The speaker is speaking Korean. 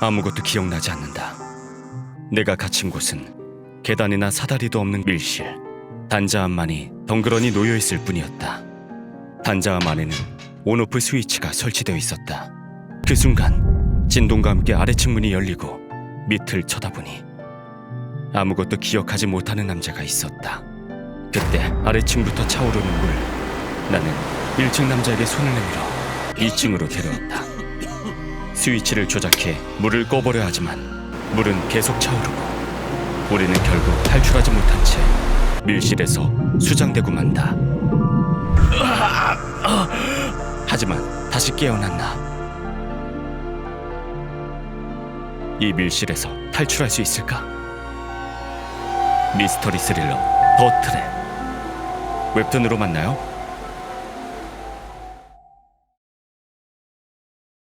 아무것도 기억나지 않는다. 내가 갇힌 곳은 계단이나 사다리도 없는 밀실. 단자함만이 덩그러니 놓여 있을 뿐이었다. 단자함 안에는 온오프 스위치가 설치되어 있었다. 그 순간 진동과 함께 아래층 문이 열리고 밑을 쳐다보니 아무것도 기억하지 못하는 남자가 있었다. 그때 아래층부터 차오르는 물. 나는 1층 남자에게 손을 내밀어 2층으로 데려왔다. 스위치를 조작해 물을 꺼버려 하지만 물은 계속 차오르고 우리는 결국 탈출하지 못한 채 밀실에서 수장되고 만다. 하지만 다시 깨어났나. 이 밀실에서 탈출할 수 있을까? 미스터리 스릴러 더 트랩 웹툰으로 만나요.